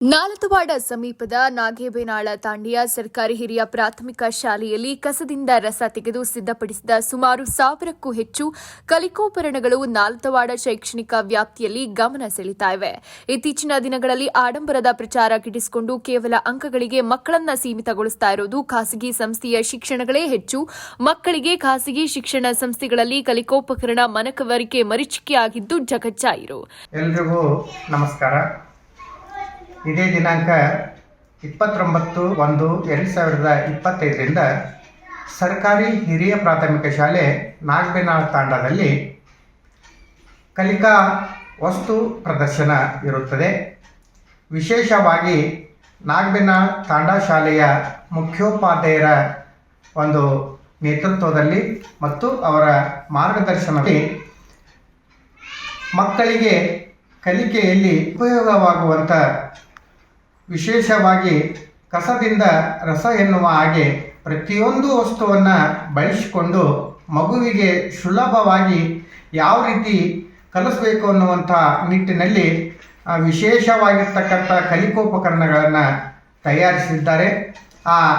ನಾಲತವಾಡ ಸಮೀಪದ ನಾಗೇಬೇನಾಳ ತಾಂಡಿಯ ಸರ್ಕಾರಿ ಹಿರಿಯ ಪ್ರಾಥಮಿಕ ಶಾಲೆಯಲ್ಲಿ ಕಸದಿಂದ ರಸ ತೆಗೆದು ಸಿದ್ಧಪಡಿಸಿದ ಸುಮಾರು ಸಾವಿರಕ್ಕೂ ಹೆಚ್ಚು ಕಲಿಕೋಪಕರಣಗಳು ನಾಲತವಾಡ ಶೈಕ್ಷಣಿಕ ವ್ಯಾಪ್ತಿಯಲ್ಲಿ ಗಮನ ಸೆಳೀತಾ ಇವೆ. ಇತ್ತೀಚಿನ ದಿನಗಳಲ್ಲಿ ಆಡಂಬರದ ಪ್ರಚಾರ ಗಿಟ್ಟಿಸಿಕೊಂಡು ಕೇವಲ ಅಂಕಗಳಿಗೆ ಮಕ್ಕಳನ್ನ ಸೀಮಿತಗೊಳಿಸ್ತಾ ಇರೋದು ಖಾಸಗಿ ಸಂಸ್ಥೆಯ ಶಿಕ್ಷಣಗಳೇ ಹೆಚ್ಚು. ಮಕ್ಕಳಿಗೆ ಖಾಸಗಿ ಶಿಕ್ಷಣ ಸಂಸ್ಥೆಗಳಲ್ಲಿ ಕಲಿಕೋಪಕರಣ ಮನಕವರಿಕೆ ಮರೀಚಿಕೆಯಾಗಿದ್ದು ಜಗಜ್ಜಾಯಿರು ನಮಸ್ಕಾರ. ಇದೇ ದಿನಾಂಕ ಇಪ್ಪತ್ತೊಂಬತ್ತು ಒಂದು ಎರಡು ಸಾವಿರದ ಇಪ್ಪತ್ತೈದರಿಂದ ಸರ್ಕಾರಿ ಹಿರಿಯ ಪ್ರಾಥಮಿಕ ಶಾಲೆ ನಾಗಬೇನಾಳ್ ತಾಂಡದಲ್ಲಿ ಕಲಿಕಾ ವಸ್ತು ಪ್ರದರ್ಶನ ಇರುತ್ತದೆ. ವಿಶೇಷವಾಗಿ ನಾಗಬೇನಾಳ್ ತಾಂಡ ಶಾಲೆಯ ಮುಖ್ಯೋಪಾಧ್ಯಾಯರ ಒಂದು ನೇತೃತ್ವದಲ್ಲಿ ಮತ್ತು ಅವರ ಮಾರ್ಗದರ್ಶನದಲ್ಲಿ ಮಕ್ಕಳಿಗೆ ಕಲಿಕೆಯಲ್ಲಿ ಉಪಯೋಗವಾಗುವಂಥ ವಿಶೇಷವಾಗಿ ಕಸದಿಂದ ರಸ ಎನ್ನುವ ಹಾಗೆ ಪ್ರತಿಯೊಂದು ವಸ್ತುವನ್ನು ಬಳಸಿಕೊಂಡು ಮಗುವಿಗೆ ಸುಲಭವಾಗಿ ಯಾವ ರೀತಿ ಕಲಿಸಬೇಕು ಅನ್ನುವಂಥ ನಿಟ್ಟಿನಲ್ಲಿ ವಿಶೇಷವಾಗಿರ್ತಕ್ಕಂಥ ಕಲಿಕೋಪಕರಣಗಳನ್ನು ತಯಾರಿಸಿದ್ದಾರೆ. ಆ,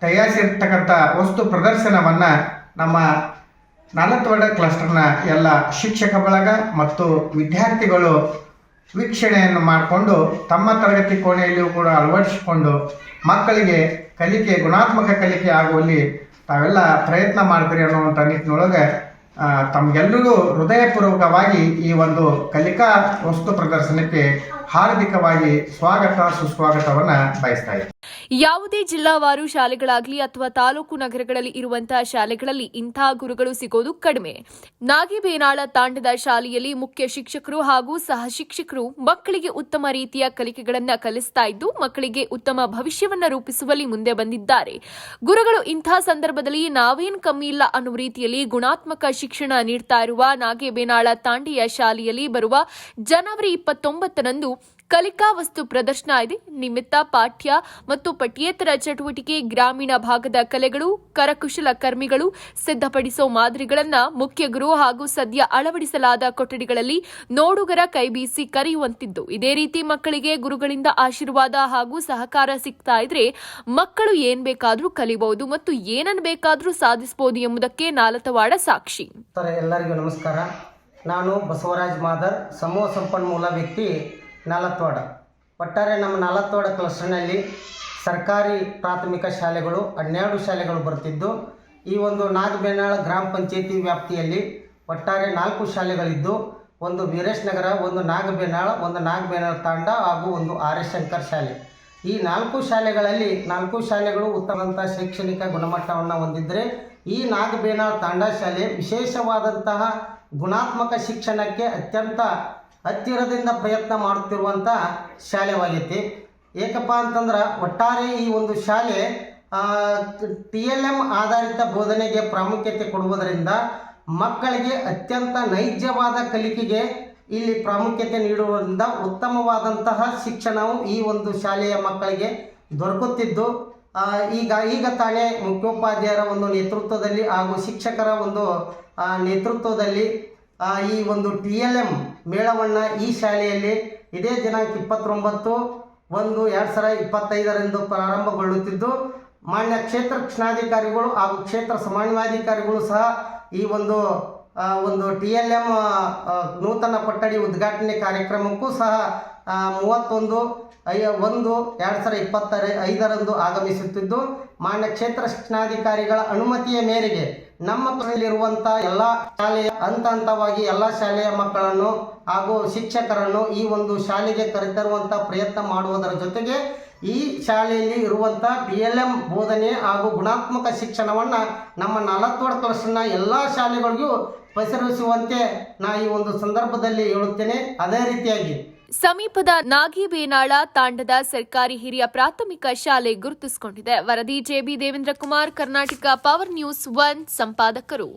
ತಯಾರಿಸಿರ್ತಕ್ಕಂಥ ವಸ್ತು ಪ್ರದರ್ಶನವನ್ನು ನಮ್ಮ ನಾಲ್ಕವಡ ಕ್ಲಸ್ಟರ್ನ ಎಲ್ಲ ಶಿಕ್ಷಕ ಬಳಗ ಮತ್ತು ವಿದ್ಯಾರ್ಥಿಗಳು ವೀಕ್ಷಣೆಯನ್ನು ಮಾಡಿಕೊಂಡು ತಮ್ಮ ತರಗತಿ ಕೋಣೆಯಲ್ಲಿಯೂ ಕೂಡ ಅಳವಡಿಸಿಕೊಂಡು ಮಕ್ಕಳಿಗೆ ಕಲಿಕೆ, ಗುಣಾತ್ಮಕ ಕಲಿಕೆ ಆಗುವಲ್ಲಿ ತಾವೆಲ್ಲ ಪ್ರಯತ್ನ ಮಾಡ್ತೀರಿ ಅನ್ನುವಂಥ ನಿಟ್ಟಿನೊಳಗೆ ತಮಗೆಲ್ಲರಿಗೂ ಹೃದಯಪೂರ್ವಕವಾಗಿ ಈ ಒಂದು ಕಲಿಕಾ ವಸ್ತು ಪ್ರದರ್ಶನಕ್ಕೆ ಹಾರ್ದಿಕವಾಗಿ ಸ್ವಾಗತ, ಸುಸ್ವಾಗತವನ್ನು ಬಯಸ್ತಾ ಯಾವುದೇ ಜಿಲ್ಲಾವಾರು ಶಾಲೆಗಳಾಗಲಿ ಅಥವಾ ತಾಲೂಕು ನಗರಗಳಲ್ಲಿ ಇರುವಂತಹ ಶಾಲೆಗಳಲ್ಲಿ ಇಂತಹ ಗುರುಗಳು ಸಿಗೋದು ಕಡಿಮೆ. ನಾಗಿಬೇನಾಳ ತಾಂಡದ ಶಾಲೆಯಲ್ಲಿ ಮುಖ್ಯ ಶಿಕ್ಷಕರು ಹಾಗೂ ಸಹ ಶಿಕ್ಷಕರು ಮಕ್ಕಳಿಗೆ ಉತ್ತಮ ರೀತಿಯ ಕಲಿಕೆಗಳನ್ನು ಕಲಿಸ್ತಾ ಇದ್ದು, ಮಕ್ಕಳಿಗೆ ಉತ್ತಮ ಭವಿಷ್ಯವನ್ನು ರೂಪಿಸುವಲ್ಲಿ ಮುಂದೆ ಬಂದಿದ್ದಾರೆ. ಗುರುಗಳು ಇಂತಹ ಸಂದರ್ಭದಲ್ಲಿ ನಾವೇನ್ ಕಮ್ಮಿ ಇಲ್ಲ ಅನ್ನುವ ರೀತಿಯಲ್ಲಿ ಗುಣಾತ್ಮಕ ಶಿಕ್ಷಣ ನೀಡ್ತಾ ಇರುವ ನಾಗೇಬೇನಾಳ ತಾಂಡಿಯ ಶಾಲೆಯಲ್ಲಿ ಬರುವ ಜನವರಿ ಇಪ್ಪತ್ತೊಂಬತ್ತರಂದು ಕಲಿಕಾ ವಸ್ತು ಪ್ರದರ್ಶನ ಇದೆ. ನಿಮಿತ್ತ ಪಾಠ್ಯ ಮತ್ತು ಪಠ್ಯೇತರ ಚಟುವಟಿಕೆ ಗ್ರಾಮೀಣ ಭಾಗದ ಕಲೆಗಳು, ಕರಕುಶಲ ಕರ್ಮಿಗಳು ಸಿದ್ಧಪಡಿಸೋ ಮಾದರಿಗಳನ್ನ ಮುಖ್ಯ ಗುರು ಹಾಗೂ ಸದ್ಯ ಅಳವಡಿಸಲಾದ ಕೊಠಡಿಗಳಲ್ಲಿ ನೋಡುಗರ ಕೈಬೀಸಿ ಕರೆಯುವಂತಿದ್ದು. ಇದೇ ರೀತಿ ಮಕ್ಕಳಿಗೆ ಗುರುಗಳಿಂದ ಆಶೀರ್ವಾದ ಹಾಗೂ ಸಹಕಾರ ಸಿಗ್ತಾ ಇದ್ರೆ ಮಕ್ಕಳು ಏನ್ ಬೇಕಾದ್ರೂ ಕಲಿಬಹುದು ಮತ್ತು ಏನನ್ ಬೇಕಾದ್ರೂ ಸಾಧಿಸಬಹುದು ಎಂಬುದಕ್ಕೆ ನಾಲತವಾಡ ಸಾಕ್ಷಿ. ಎಲ್ಲರಿಗೂ ನಮಸ್ಕಾರ. ನಾನು ಬಸವರಾಜ್ ಮಾದರ್, ಸಮೂಹ ಸಂಪನ್ಮೂಲ ವ್ಯಕ್ತಿ ನಾಲತ್ವಾಡ ಒಟ್ಟಾರೆ ನಮ್ಮ ನಾಲತ್ವಾಡ ಕ್ಲಸ್ಟರ್ನಲ್ಲಿ ಸರ್ಕಾರಿ ಪ್ರಾಥಮಿಕ ಶಾಲೆಗಳು, ಹನ್ನೆರಡು ಶಾಲೆಗಳು ಬರ್ತಿದ್ದು. ಈ ಒಂದು ನಾಗಬೇನಾಳ ಗ್ರಾಮ ಪಂಚಾಯತಿ ವ್ಯಾಪ್ತಿಯಲ್ಲಿ ಒಟ್ಟಾರೆ ನಾಲ್ಕು ಶಾಲೆಗಳಿದ್ದು, ಒಂದು ವೀರೇಶ್ ನಗರ, ಒಂದು ನಾಗಬೇನಾಳ ಒಂದು ನಾಗಬೇನಾಳ ತಾಂಡ ಹಾಗೂ ಒಂದು ಆರ್ ಶಂಕರ್ ಶಾಲೆ. ಈ ನಾಲ್ಕು ಶಾಲೆಗಳಲ್ಲಿ ನಾಲ್ಕು ಶಾಲೆಗಳು ಉತ್ತಮವಂತ ಶೈಕ್ಷಣಿಕ ಗುಣಮಟ್ಟವನ್ನು ಹೊಂದಿದ್ದರೆ ಈ ನಾಗಬೇನಾಳ ತಾಂಡ ಶಾಲೆ ವಿಶೇಷವಾದಂತಹ ಗುಣಾತ್ಮಕ ಶಿಕ್ಷಣಕ್ಕೆ ಅತ್ಯಂತ ಹತ್ತಿರದಿಂದ ಪ್ರಯತ್ನ ಮಾಡುತ್ತಿರುವಂಥ ಶಾಲೆವಾಗೈತಿ. ಏಕಪ್ಪ ಅಂತಂದ್ರೆ ಒಟ್ಟಾರೆ ಈ ಒಂದು ಶಾಲೆ ಟಿ ಎಲ್ ಎಂ ಆಧಾರಿತ ಬೋಧನೆಗೆ ಪ್ರಾಮುಖ್ಯತೆ ಕೊಡುವುದರಿಂದ ಮಕ್ಕಳಿಗೆ ಅತ್ಯಂತ ನೈಜವಾದ ಕಲಿಕೆಗೆ ಇಲ್ಲಿ ಪ್ರಾಮುಖ್ಯತೆ ನೀಡುವುದರಿಂದ ಉತ್ತಮವಾದಂತಹ ಶಿಕ್ಷಣವು ಈ ಒಂದು ಶಾಲೆಯ ಮಕ್ಕಳಿಗೆ ದೊರಕುತ್ತಿದ್ದು ಈಗ ಈಗ ತಾನೇ ಮುಖ್ಯೋಪಾಧ್ಯಾಯರ ಒಂದು ನೇತೃತ್ವದಲ್ಲಿ ಹಾಗೂ ಶಿಕ್ಷಕರ ಒಂದು ನೇತೃತ್ವದಲ್ಲಿ ಈ ಒಂದು ಟಿ ಎಲ್ ಎಂ ಮೇಳವನ್ನು ಈ ಶಾಲೆಯಲ್ಲಿ ಇದೇ ದಿನಾಂಕ ಇಪ್ಪತ್ತೊಂಬತ್ತು ಒಂದು ಎರಡು ಸಾವಿರ ಇಪ್ಪತ್ತೈದರಂದು ಪ್ರಾರಂಭಗೊಳ್ಳುತ್ತಿದ್ದು, ಮಾನ್ಯ ಕ್ಷೇತ್ರ ಶಿಕ್ಷಣಾಧಿಕಾರಿಗಳು ಹಾಗೂ ಕ್ಷೇತ್ರ ಸಮನ್ವಯಾಧಿಕಾರಿಗಳು ಸಹ ಈ ಒಂದು ಒಂದು ಟಿ ಎಲ್ ಎಂ ನೂತನ ಪಟ್ಟಡಿ ಉದ್ಘಾಟನೆ ಕಾರ್ಯಕ್ರಮಕ್ಕೂ ಸಹ ಮೂವತ್ತೊಂದು, ಐ, ಒಂದು ಎರಡು ಸಾವಿರ ಇಪ್ಪತ್ತರ ಐದರಂದು ಆಗಮಿಸುತ್ತಿದ್ದು, ಮಾನ್ಯ ಕ್ಷೇತ್ರ ಶಿಕ್ಷಣಾಧಿಕಾರಿಗಳ ಅನುಮತಿಯ ಮೇರೆಗೆ ನಮ್ಮ ಕಡೆಯಲ್ಲಿರುವಂಥ ಎಲ್ಲ ಶಾಲೆಯ ಹಂತ ಹಂತವಾಗಿ ಎಲ್ಲ ಶಾಲೆಯ ಮಕ್ಕಳನ್ನು ಹಾಗೂ ಶಿಕ್ಷಕರನ್ನು ಈ ಒಂದು ಶಾಲೆಗೆ ಕರೆತರುವಂಥ ಪ್ರಯತ್ನ ಮಾಡುವುದರ ಜೊತೆಗೆ ಈ ಶಾಲೆಯಲ್ಲಿ ಇರುವಂಥ ಡಿ ಎಲ್ ಎಂ ಬೋಧನೆ ಹಾಗೂ ಗುಣಾತ್ಮಕ ಶಿಕ್ಷಣವನ್ನು ನಮ್ಮ ನಲವತ್ತೇಳು ಕ್ಲಸ್ಟರ್ನ ಎಲ್ಲ ಶಾಲೆಗಳಿಗೂ ಪಸರಿಸುವಂತೆ ನಾ ಈ ಒಂದು ಸಂದರ್ಭದಲ್ಲಿ ಹೇಳುತ್ತೇನೆ. ಅದೇ ರೀತಿಯಾಗಿ ಸಮೀಪದ ನಾಗಿಬೇನಾಳ ತಾಂಡದ ಸರ್ಕಾರಿ ಹಿರಿಯ ಪ್ರಾಥಮಿಕ ಶಾಲೆ ಗುರುತಿಸಿಕೊಂಡಿದೆ. ವರದಿ JB Devendra Kumar, Karnataka power news one ಸಂಪಾದಕರು.